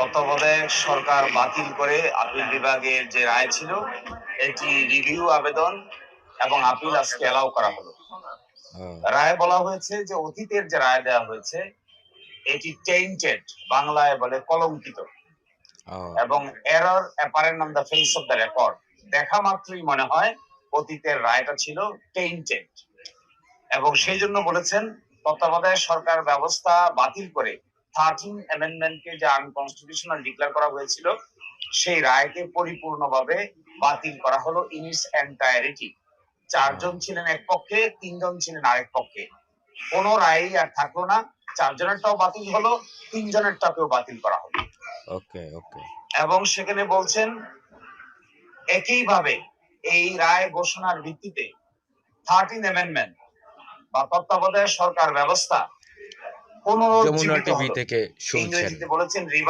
তত্ত্বাবধায়ক সরকার বাতিল করে আপিল বিভাগের যে রায় ছিল এটি রিভিউ আবেদন এবং আপিল আজকে এলাও করা হলো। রায় বলা হয়েছে যে অতীতের যে রায় দেওয়া হয়েছে এটি টেইন্টেড বাংলায় বলে কলঙ্কিত। এবং error apparent on the face of the record দেখা মাত্রই মনে হয় অতীতের রায়টা ছিল টেইন্টেড এবং সেই জন্য বলেছেন তত্ত্বাবধায়ক সরকার ব্যবস্থা বাতিল করে থার্টিন অ্যামেন্ডমেন্টকে যে আনকনস্টিটিউশনাল ডিক্লেয়ার করা হয়েছিল সেই রায়কে পরিপূর্ণভাবে বাতিল করা হলো ইন ইটস এন্টায়ারিটি চারজন ছিলেন এক পক্ষে তিনজন ছিলেন আরেক পক্ষে। কোন রায়ই আর থাকল না চারজনেরটাও বাতিল হলো তিনজনেরটাকেও বাতিল করা হলো। ওকে ওকে এবং সেখানে বলছেন একইভাবে এই রায় ঘোষণার ভিত্তিতে থার্টিন অ্যামেন্ডমেন্ট বা তত্ত্বাবধায়ক সরকার ব্যবস্থা যমুনা টিভি। থেকে শুনছেন ইংরেজিতে বলেছেন রিভার